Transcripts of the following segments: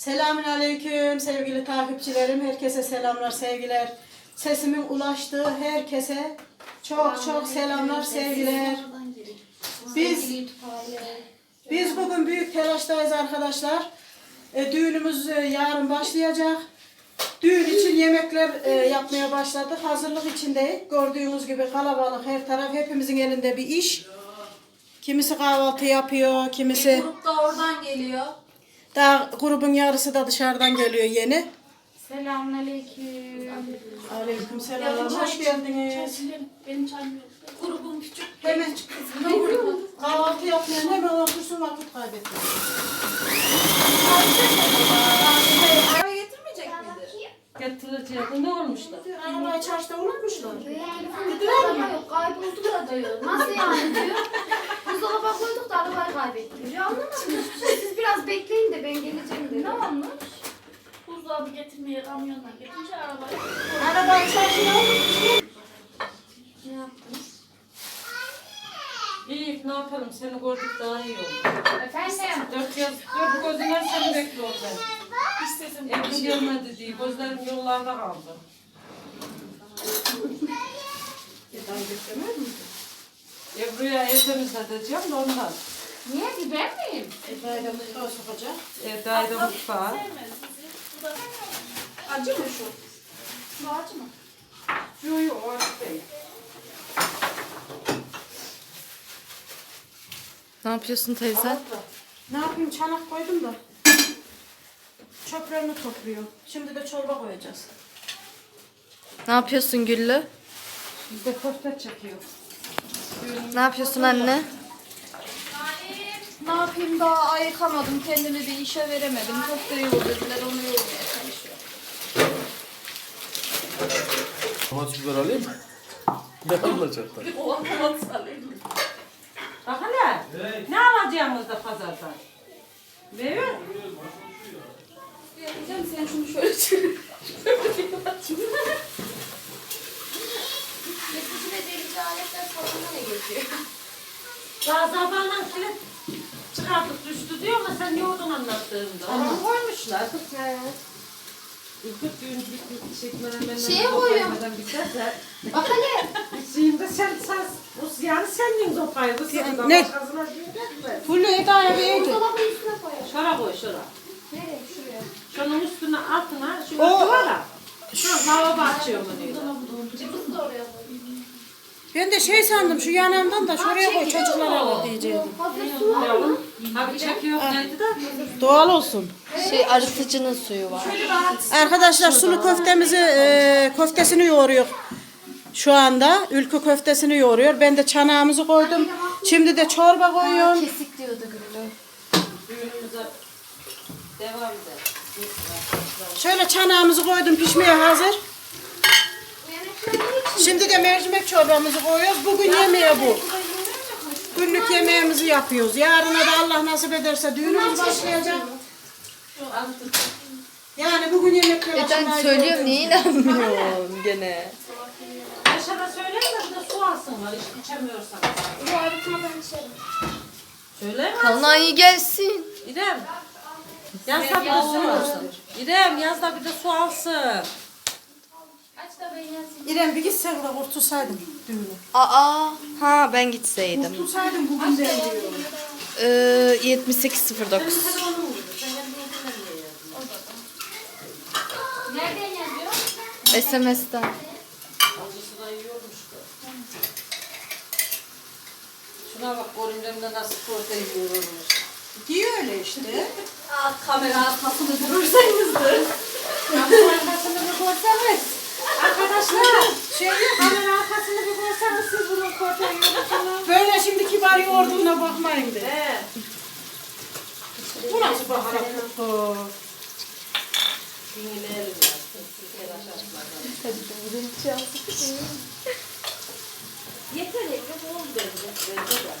Selamünaleyküm sevgili takipçilerim. Herkese selamlar, sevgiler. Sesimin ulaştığı herkese çok çok selamlar, sevgiler. Biz biz bugün büyük telaştayız arkadaşlar. E, düğünümüz e, yarın başlayacak. Düğün için yemekler e, yapmaya başladık. Hazırlık içindeyiz. Gördüğünüz gibi kalabalık her taraf. Hepimizin elinde bir iş. Kimisi kahvaltı yapıyor, kimisi Grup da oradan geliyor. Daha grubun yarısı da dışarıdan geliyor yeni. Selamünaleyküm. Aleyküm selam. Hoş geldiniz. Benim çayım yok. Grubum küçük. Hemen kahvaltı yapmayan hemen otursun vakit kaybetmeyin. Eve getirmeyecek miydi? Getireceğim. Ne olmuşlar? Arabayı çarşıda unutmuşlar. Araba yok kayboldu da diyor. Nasıl yani diyor. Buzdolaba koyduk da arabayı kaybettik. Ya anlamadım. Biraz bekleyin de ben geleceğim dedi. Ne olmuş? Buzdolabı getirmeye kamyonla getirmiş arabayı. Arabayı çarşıda unutmuşlar. Ne yaptınız? İyi ne yapalım seni gördük daha iyi oldu. Efendim? Dört, yaz, dört gözünden seni bekliyorum ben. Hiç sesim Evim gelmedi diye gözlerim yollarda kaldı. Ebru'ya ev temizleteceğim de ondan. Niye ki ben miyim? Mutfağa sokacak. Evdaydı mutfağa. sevmez bizi. Bu da Acı mı şu? bu acı mı? Yok yok o açık değil. Ne yapıyorsun teyze? Ne yapayım çanak koydum da. Çöplerini topluyor. Şimdi de çorba koyacağız. Ne yapıyorsun Güllü? Biz de köfte çekiyor. Ne yapıyorsun anne? Ne yapayım daha ayıkamadım. Kendimi bir işe veremedim. Köfte yoğurdular onu yoğurmaya çalışıyorum. Domates biber alayım mı? Ne alacaklar? Olmaz alayım. Bak hele. Ne alacağımız da pazardan? Veriyor. Yapacağım sen şunu şöyle çevir. Yapıcı ve delici aletler salonda ne geziyor? Daha zamanla kilit çıkartıp düştü diyor ama sen yoğurdun anlattığında. Onu koymuşlar. İlk düğün bir çekmeden ben Şeye koyuyorum. biterse Bak hele. Şimdi sen sen o yani senin o payı bu senin Ne? başkasına diyecek Fulya evde. Buzdolabının üstüne koyalım. Şura koy şura. Nereye? Şuraya. Şunun üstüne altına şu O- duvara. Şu lavabo açıyor mu diyor. Cıbız da oraya koyayım. Ben de şey sandım şu yanımdan da şuraya koy çocuklar alır diyecektim. Hazır su var mı? Abi çekiyor neydi de? Doğal olsun. Şey arıtıcının suyu var. Arkadaşlar sulu köftemizi e, köftesini yoğuruyor. Şu anda ülkü köftesini yoğuruyor. Ben de çanağımızı koydum. Şimdi de çorba koyuyorum. Kesik diyordu Güllü. Düğünümüze devam eder. Şöyle çanağımızı koydum pişmeye hazır. Şimdi de mercimek çorbamızı koyuyoruz. Bugün yemeğe bu. Günlük yemeğimizi yapıyoruz. Yarına da Allah nasip ederse düğünümüz başlayacak. Yani bugün yemekler E ben söylüyorum niye inanmıyorsun gene? Yaşar'a söyleyin de bir de su alsınlar hiç içemiyorsan. Bu arıtmadan içerim. Söyle mi? Kalına iyi gelsin. İrem. Yazda bir de su alsın. İrem yazda bir de su alsın. Aç da ben yazayım. İrem bir gitsen de kurtulsaydım düğünü. Aa, ha ben gitseydim. Kurtulsaydım bugün de diyorum. Ee, 7809. Nereden yazıyor? SMS'ten. Şuna bak görümcemde nasıl porta yiyormuş. Diyor öyle işte. Aa, kamera arkasını görürsenizdir. Arkasını bir görseniz. Arkadaşlar. Yok. Kamera arkasını bir görseniz siz bunun porta yiyorsunuz. Böyle şimdi kibar yoğurduğuna bakmayın de. He. Bu nasıl baharat kokusu? Dinleyelim ya. Yeter yeter oldu bence. Bence de.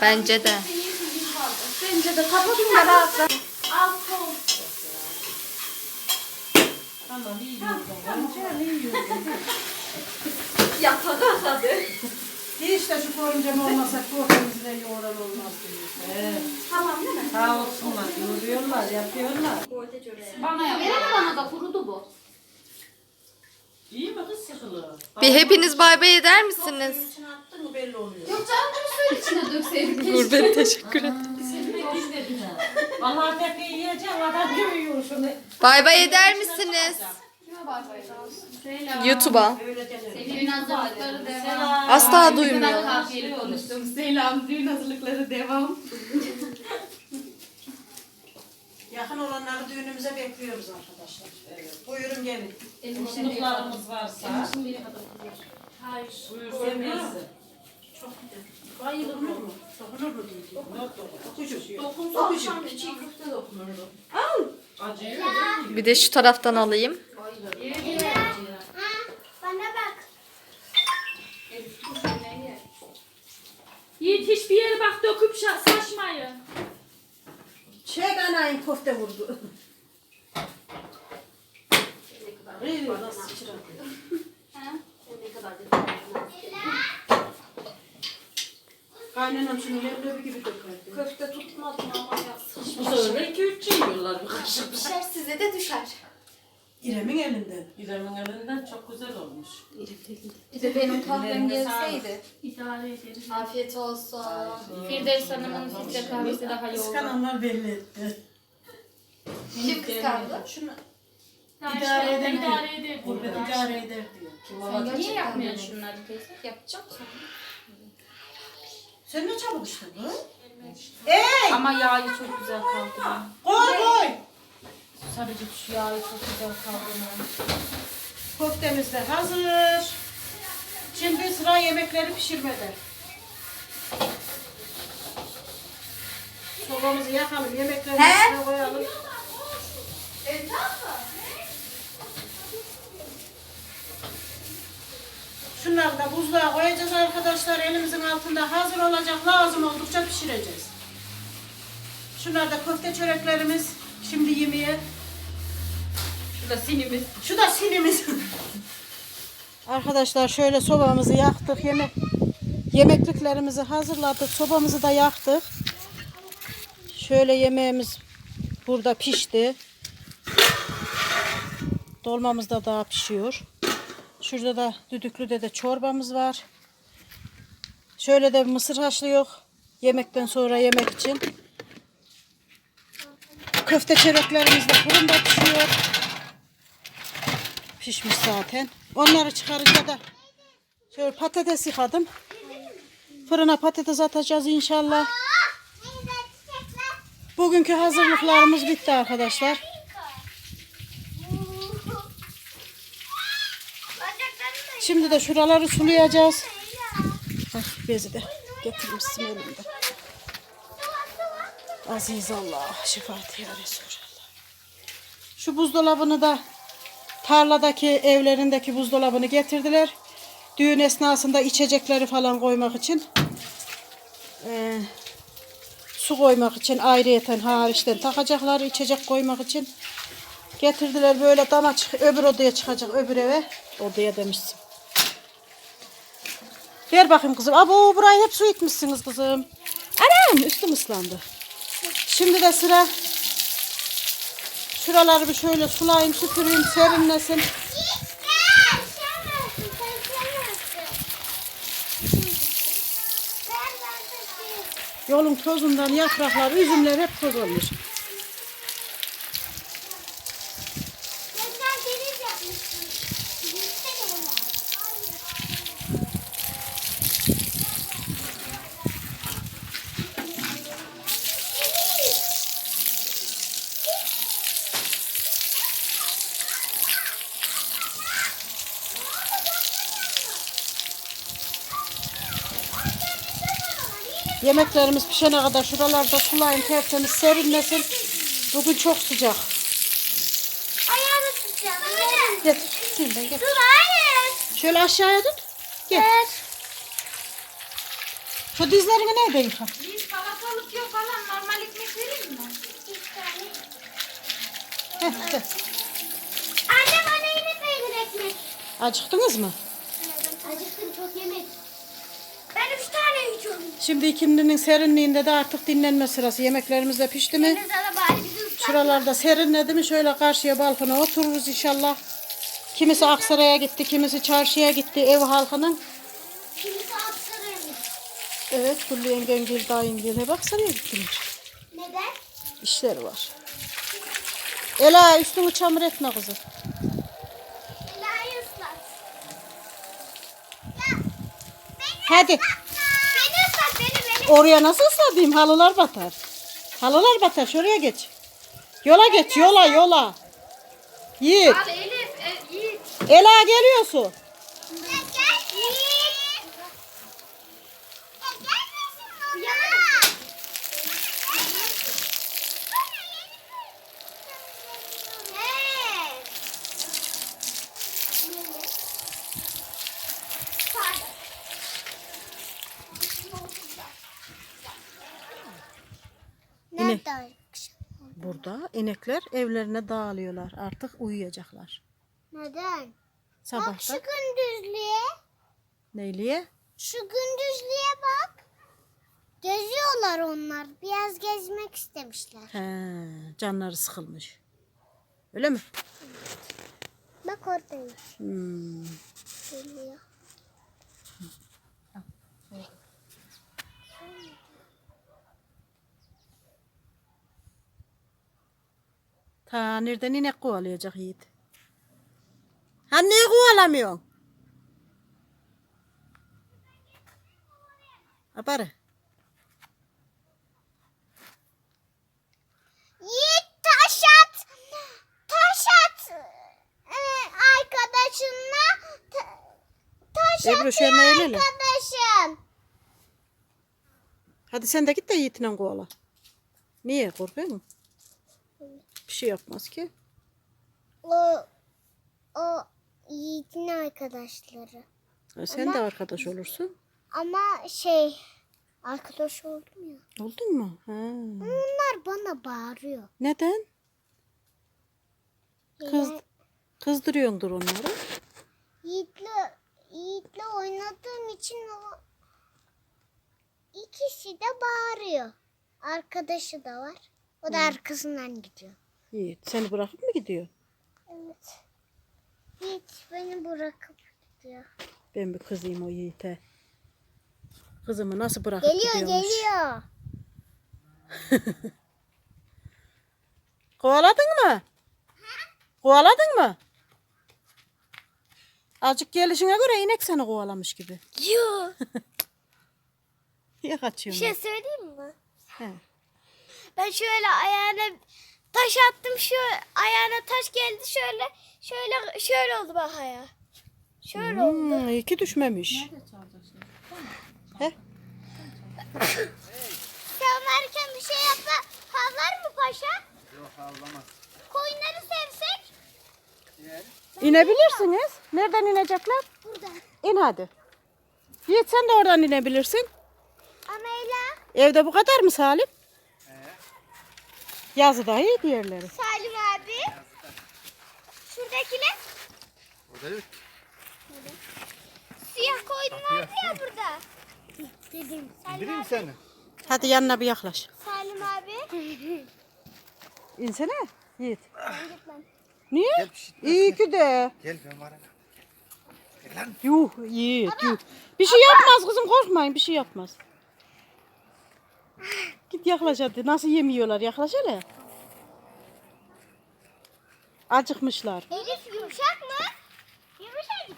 Bence de. Bence de kapatın da rahatla. Al kol. Tamam iyi yiyordun. Görümcem iyi yiyordun. Yatak hadi. İyi işte şu koruncam olmasa korkumuz da yoğuran olmaz diyor. He. Tamam değil mi? Sağ olsunlar. Yoruyorlar, yapıyorlar. Bana yap. Verin bana da kurudu bu. İyi mi kız sıkılır? Bir hepiniz bay bay eder misiniz? İçine attın mı belli oluyor. Yok canım bunu suyun içine dökseydik. Gurbet teşekkür ederim. Vallahi pek yiyeceğim adam gibi yiyor şunu. Bay bay eder misiniz? YouTube'a. Düğün hazırlıkları devam. Asla duymuyor. Konuştum. Selam. Düğün hazırlıkları devam. Yakın olanları düğünümüze bekliyoruz arkadaşlar. Evet. Buyurun gelin. Mutluluklarımız varsa. Hayır. Buyursun. Çok güzel. Bayılır mı? Dokunur mu diye. Dokucu. Dokunsa akşam da çiğ köfte dokunurdu. Acıyor. Bir de şu taraftan alayım. Bana bak. Yiğit hiçbir yere bak döküp saçmayın. Çek anayın köfte vurdu. Nasıl sıçradı. Ne kadar dedim. Kaynanam şunu leblebi gibi dökerdi. Köfte tutmadım ama ya. Bu sefer iki üç yiyorlar bir kaşık. Düşer size de düşer. İrem'in elinden. İrem'in elinden çok güzel olmuş. Bir de benim kahvem gelseydi. İdare ederiz. Afiyet olsun. Firdevs Hanım'ın filtre kahvesi daha iyi oldu. Kıskananlar belli etti. Kim kıskandı? Şunu İdare eder diyor. idare eder. gurbet idare eder diyor. Niye yapmıyorsun şunları teyze? Yapacağım sonra. Sen ne çabuk işte bu? Ama yağı çok güzel kaldırıyor. Koy koy. Sadece şu yağı çok güzel kaldırıyor. Köftemiz de hazır. Şimdi sıra yemekleri pişirmede. Sobamızı yakalım, yemekleri üstüne koyalım. Şunları da buzluğa koyacağız arkadaşlar. Elimizin altında hazır olacak. Lazım oldukça pişireceğiz. Şunlar da köfte çöreklerimiz. Şimdi yemeğe. Şu da sinimiz. Şu da sinimiz. Arkadaşlar şöyle sobamızı yaktık. Yemek yemekliklerimizi hazırladık. Sobamızı da yaktık. Şöyle yemeğimiz burada pişti. Dolmamız da daha pişiyor. Şurada da düdüklüde de çorbamız var. Şöyle de mısır haşlıyor. Yemekten sonra yemek için. Köfte çöreklerimiz de fırında pişiyor pişmiş zaten. Onları çıkarınca da şöyle patates yıkadım. Fırına patates atacağız inşallah. Bugünkü hazırlıklarımız bitti arkadaşlar. Şimdi de şuraları sulayacağız. Ay, bezi de getirmişsin elimde. Aziz Allah, şefaat ya. Şu buzdolabını da tarladaki evlerindeki buzdolabını getirdiler. Düğün esnasında içecekleri falan koymak için. Ee, su koymak için ayrıyeten hariçten takacaklar içecek koymak için. Getirdiler böyle dama çık öbür odaya çıkacak öbür eve. Odaya demişsin. Ver bakayım kızım. Abo burayı hep su itmişsiniz kızım. Anam üstüm ıslandı. Şimdi de sıra Şuraları bir şöyle sulayayım, süpüreyim, serinlesin. Yolun tozundan yapraklar, üzümler hep toz olmuş. Yemeklerimiz pişene kadar şuralarda sulayın, tertemiz serinlesin. Bugün çok sıcak. Ayağını tutacağım. Getir, silden getir. Dur hayır. Şöyle aşağıya tut. Gel. Şu dizlerini nerede yıka? Biz salatalık yok falan normal ekmek vereyim mi? Heh, de. Anne bana yine peynir ekmek. Acıktınız mı? Acıktım çok yemek. Şimdi ikindinin serinliğinde de artık dinlenme sırası. Yemeklerimiz de pişti mi? Şuralarda serinledi mi şöyle karşıya balkona otururuz inşallah. Kimisi Aksaray'a gitti, kimisi çarşıya gitti ev halkının. Kimisi Aksaray'a gitti. Evet, Kullu yengen gel dayın gel. Hep Aksaray'a gittiler. Neden? İşleri var. Ela üstünü çamur etme kızım. Ela'yı ıslat. Hadi. Beni ıslat beni beni. Oraya nasıl ıslatayım? Halılar batar. Halılar batar. Şuraya geç. Yola geç. Yola yola. Yiğit. Abi Elif, e, Yiğit. Ela geliyorsun. Gel gel. Yiğit. Ya gelmesin baba. Evet. Pardon. İnek. Nerede? Burada inekler evlerine dağılıyorlar. Artık uyuyacaklar. Neden? Bak şu Sabahta gündüzlüğe. neyliye? Şu gündüzlüğe bak. Geziyorlar onlar. Biraz gezmek istemişler. He, canları sıkılmış. Öyle mi? Bak oradayım. Hmm. Geliyor. Ta nereden inek kovalayacak Yiğit? Ha niye kovalamıyorsun? Aparı. Yiğit taş at. Taş at. Ee, arkadaşınla. Ta- taş Ebru at şu yana eğil hele. arkadaşın. Hadi sen de git de Yiğit'le kovala. Niye korkuyor musun? Bir şey yapmaz ki. O, o Yiğit'in arkadaşları. Ha, Sen de arkadaş olursun. Ama şey arkadaş oldum ya. Oldun mu? Ha. Onlar bana bağırıyor. Neden? Kız, Yani kızdırıyordur onları. Yiğit'le, Yiğit'le oynadığım için o ikisi de bağırıyor. Arkadaşı da var. O da arkasından gidiyor. Yiğit seni bırakıp mı gidiyor? Evet. Yiğit beni bırakıp gidiyor. Ben bir kızayım o Yiğit'e. Kızımı nasıl bırakıp Geliyor gidiyormuş? geliyor. Kovaladın mı? Kovaladın mı? Azıcık gelişine göre inek seni kovalamış gibi. Yok. Niye Bir kaçıyorsun? şey söyleyeyim mi? He. Ben şöyle ayağına taş attım şu ayağına taş geldi şöyle şöyle şöyle oldu bak ayağı. Şöyle oldu. Hmm, iyi ki düşmemiş. He? Sen varken bir şey yapsa havlar mı paşa? Yok havlamaz. Koyunları sevsek? İnebilirsiniz. Nereden inecekler? Burada. İn hadi. Yiğit sen de oradan inebilirsin. Ama Ela, Evde bu kadar mı Salim? Yazı da iyi diğerleri. Salim abi. Şuradakiler Orada yok. siyah koyun vardı ya burada. Dedim. Salim, İndireyim seni. Hadi yanına bir yaklaş. Salim abi. İnsene Yiğit. Git lan. Niye? Gel şey. İyi ki de. Gel ben varana. Gel lan. Yuh Yiğit yuh. Bir şey yapmaz kızım korkmayın bir şey yapmaz. Git yaklaş hadi. Nasıl yemiyorlar yaklaş hele. Acıkmışlar. Elif yumuşak mı? Yumuşak.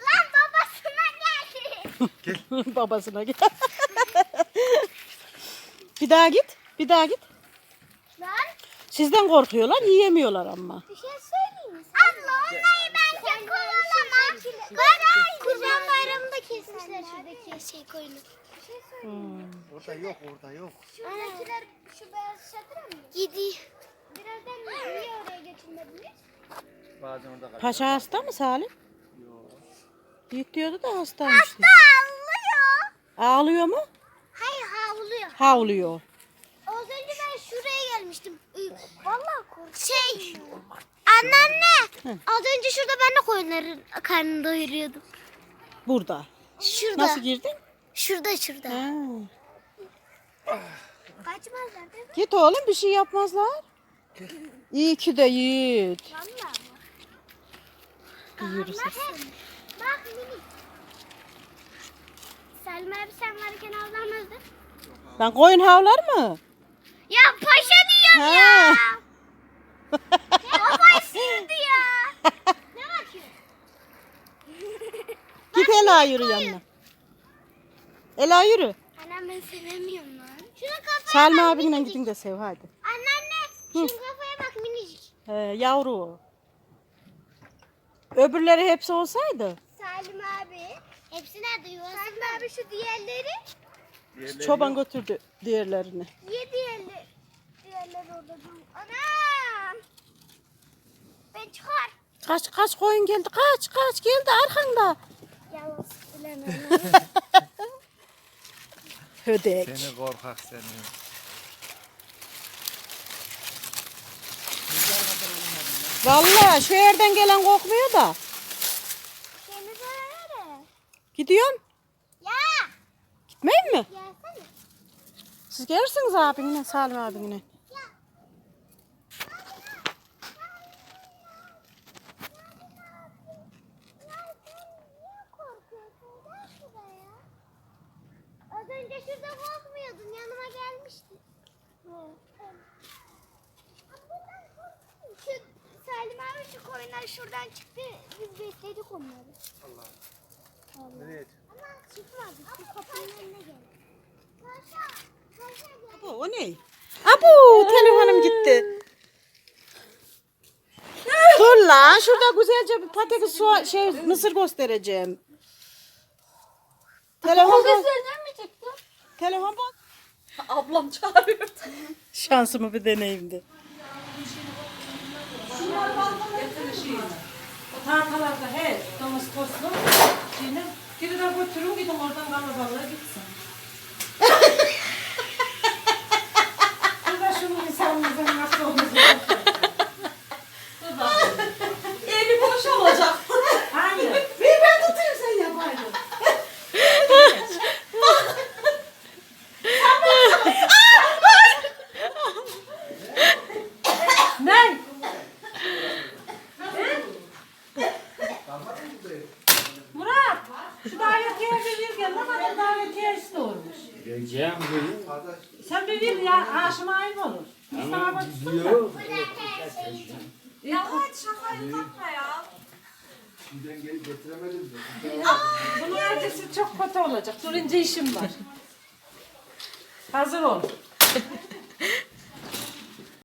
Lan babasına geldi. Babasına gel. bir daha git. Bir daha git. Lan Sizden korkuyorlar yiyemiyorlar ama. bir şey söyleyeyim mi? Abla onları bence kovalama. Kesmişler şuradaki şey koyunu. Bir şey söyleyeyim. Orada yok orada yok. Şuradakiler şu beyaz çadıra mı? Gidiyor. Birazdan niye oraya götürmediniz? Bazen orada kalıyor. Paşa hasta mı Salim? Yiğit diyordu da hastaymış. diye. Ağlıyor. Ağlıyor mu? Hayır havlıyor. Havlıyor. Az önce ben şuraya gelmiştim. Ee, Vallahi korktum. Şey. Anneanne. Az önce şurada ben de koyunların karnını doyuruyordum. Burada. Şurada. Nasıl girdin? Şurada şurada. Ha. Kaçmazlar değil mi? Git oğlum bir şey yapmazlar. İyi ki de yiğit. Valla? Yiyoruz. Bak mini. Selma abi sen varken avlanmazdı. Ben koyun havlar mı? Ya paşa diyorum ya. Baba sıyırdı ya. ne bakıyorsun? Git Ela yürü yanına. Ela yürü. Annem ben sevemiyorum lan. Bak abinle gidin de sev hadi. Anneanne şunun kafaya bak minicik. He, yavru o. Öbürleri hepsi olsaydı. Salim abi. Hepsi nerede yuvası? Salim abi şu diğerleri. Çoban götürdü diğerlerini. Niye diğerleri? Diğerleri orada dur. Anam. Ben çıkar. Kaç kaç koyun geldi kaç kaç geldi arkanda. Yalan bilemem. Hödek. Seni korkak seni. Vallahi şu yerden gelen kokmuyor da. Seni böyle. Gidiyorsun. Ya. Gitmeyin mi? Gelsene. Siz gelirsiniz abinle Salim abinle. korkuyorsun? Gel şuraya. Az önce şurada korkmuyordun. Yanıma gelmiştin. Şu Salim abi şu koyunlar şuradan çıktı. Biz bekledik onları. Allah. Allah. Ama çıkmadı. Şu kapının önüne geldi. Paşa. Paşa gel. Abu o ne? Abu telefonum gitti. Dur lan şurada güzelce bir patates soğan şey mısır göstereceğim. Telefon bak. Telefon bak. Ablam çağırıyor. Şansımı bir deneyeyim de. O tahtalarda he, domuz toslu. Şimdi geri de götürün gidin oradan kalabalığa gitsin. Şurada şunun insanımızın nasıl olduğunu Getiremedim de. Bunun ertesi çok kötü olacak. Durunca işim var. Hazır ol.